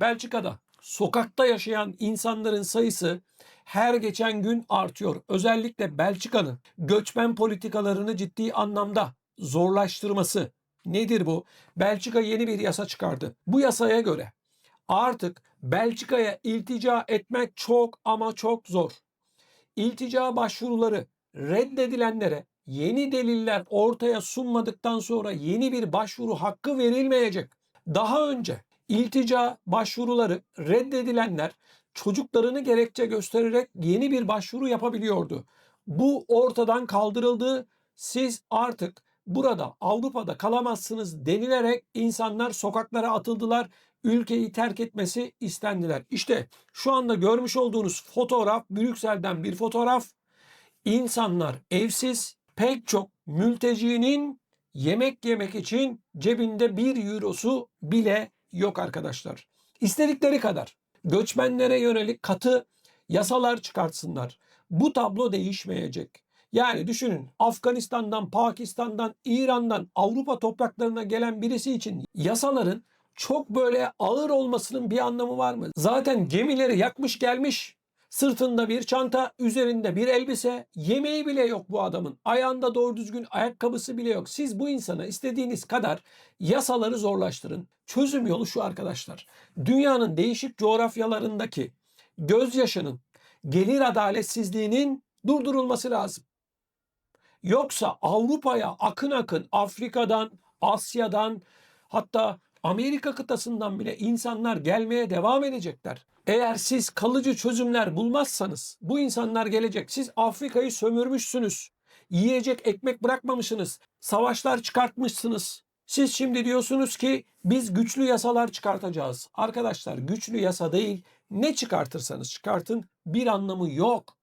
Belçika'da sokakta yaşayan insanların sayısı her geçen gün artıyor. Özellikle Belçika'nın göçmen politikalarını ciddi anlamda zorlaştırması. Nedir bu? Belçika yeni bir yasa çıkardı. Bu yasaya göre artık Belçika'ya iltica etmek çok ama çok zor. İltica başvuruları reddedilenlere yeni deliller ortaya sunmadıktan sonra yeni bir başvuru hakkı verilmeyecek. Daha önce iltica başvuruları reddedilenler çocuklarını gerekçe göstererek yeni bir başvuru yapabiliyordu. Bu ortadan kaldırıldı. Siz artık burada Avrupa'da kalamazsınız denilerek insanlar sokaklara atıldılar. Ülkeyi terk etmesi istendiler. İşte şu anda görmüş olduğunuz fotoğraf Brüksel'den bir fotoğraf. İnsanlar evsiz, pek çok mültecinin yemek yemek için cebinde bir eurosu bile yok arkadaşlar. İstedikleri kadar göçmenlere yönelik katı yasalar çıkartsınlar. Bu tablo değişmeyecek. Yani düşünün Afganistan'dan, Pakistan'dan, İran'dan Avrupa topraklarına gelen birisi için yasaların çok böyle ağır olmasının bir anlamı var mı? Zaten gemileri yakmış gelmiş. Sırtında bir çanta, üzerinde bir elbise, yemeği bile yok bu adamın. Ayağında doğru düzgün ayakkabısı bile yok. Siz bu insana istediğiniz kadar yasaları zorlaştırın. Çözüm yolu şu arkadaşlar. Dünyanın değişik coğrafyalarındaki gözyaşının, gelir adaletsizliğinin durdurulması lazım. Yoksa Avrupa'ya akın akın Afrika'dan, Asya'dan hatta Amerika kıtasından bile insanlar gelmeye devam edecekler. Eğer siz kalıcı çözümler bulmazsanız bu insanlar gelecek. Siz Afrika'yı sömürmüşsünüz. Yiyecek ekmek bırakmamışsınız. Savaşlar çıkartmışsınız. Siz şimdi diyorsunuz ki biz güçlü yasalar çıkartacağız. Arkadaşlar güçlü yasa değil ne çıkartırsanız çıkartın bir anlamı yok.